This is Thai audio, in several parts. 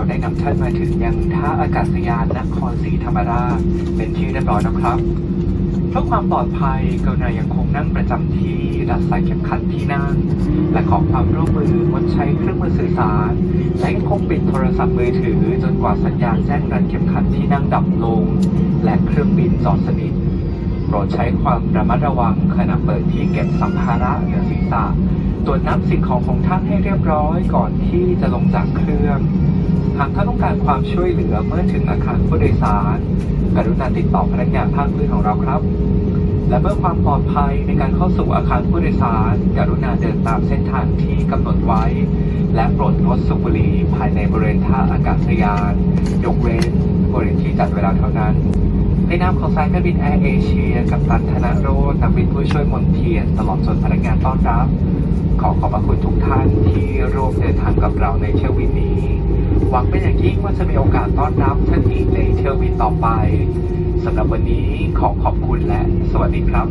เราได้นำท่านมาถึงยังท่าอากาศยานนครศรีธรรมราชเป็นที่เรียบร้อยแล้วครับเพื่อความปลอดภัยกรุณายังคงนั่งประจำที่รัดสายเข็มขัดที่นั่ง และขอความร่วมมืองดใช้เครื่องมือสื่อสาร และยังคงปิดโทรศัพท์มือถือ จนกว่าสัญญาณแจ้งรัดเข็มขัดที่นั่งดับลง และเครื่องบินจอดสนิทโปรดใช้ความระมัดระวังขณะเปิดที่เก็บสัมภาระเหนือศีรษะตรวจนับสิ่งของของท่านให้เรียบร้อยก่อนที่จะลงจากเครื่อง หากท่านต้องการความช่วยเหลือเมื่อถึงอาคารผู้โดยสาร กรุณาติดต่อพนักงานภาคพื้นของเราครับ และเพื่อความปลอดภัยในการเข้าสู่อาคารผู้โดยสาร กรุณาเดินตามเส้นทางที่กำหนดไว้ และโปรดงดสูบบุหรี่ภายในบริเวณท่าอากาศยาน ยกเว้น กัดเวลาเท่านั้นในนามของสายการบินแอร์เอเชียกับตันธนโรจน์นักบินผู้ช่วยมนเทียนตลอดจนพนักงานต้อนรับ ขอขอบพระคุณทุกท่านที่ร่วมเดินทางกับเราในเที่ยวบินนี้ หวังเป็นอย่างยิ่งว่าจะมีโอกาสต้อนรับท่านอีกในเที่ยวบินต่อไปสำหรับวันนี้ขอขอบคุณและสวัสดีครับ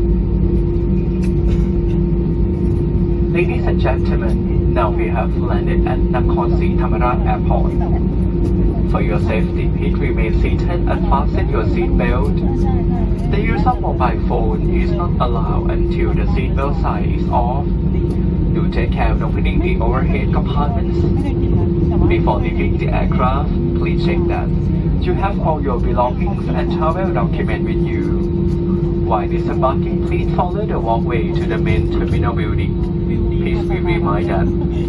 Ladies and gentlemen, now we have landed at Nakhon Si Thammarat Airport. For your safety, please remain seated and fasten your seatbelt. The use of mobile phone is not allowed until the seatbelt sign is off. Do take care of opening the overhead compartments. Before leaving the aircraft, please check that you have all your belongings and travel document with you. While disembarking, please follow the walkway to the main terminal building. Please be reminded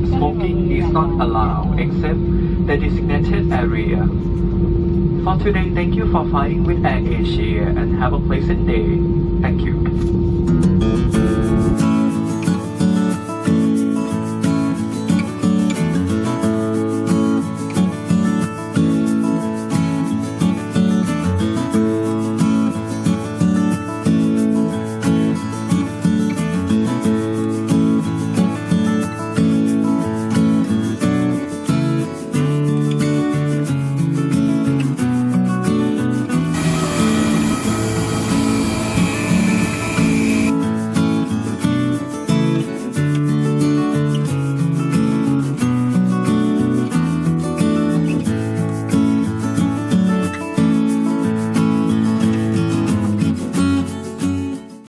smoking is not allowed except the designated area. For today, thank you for flying with Air Asia and have a pleasant day. Thank you.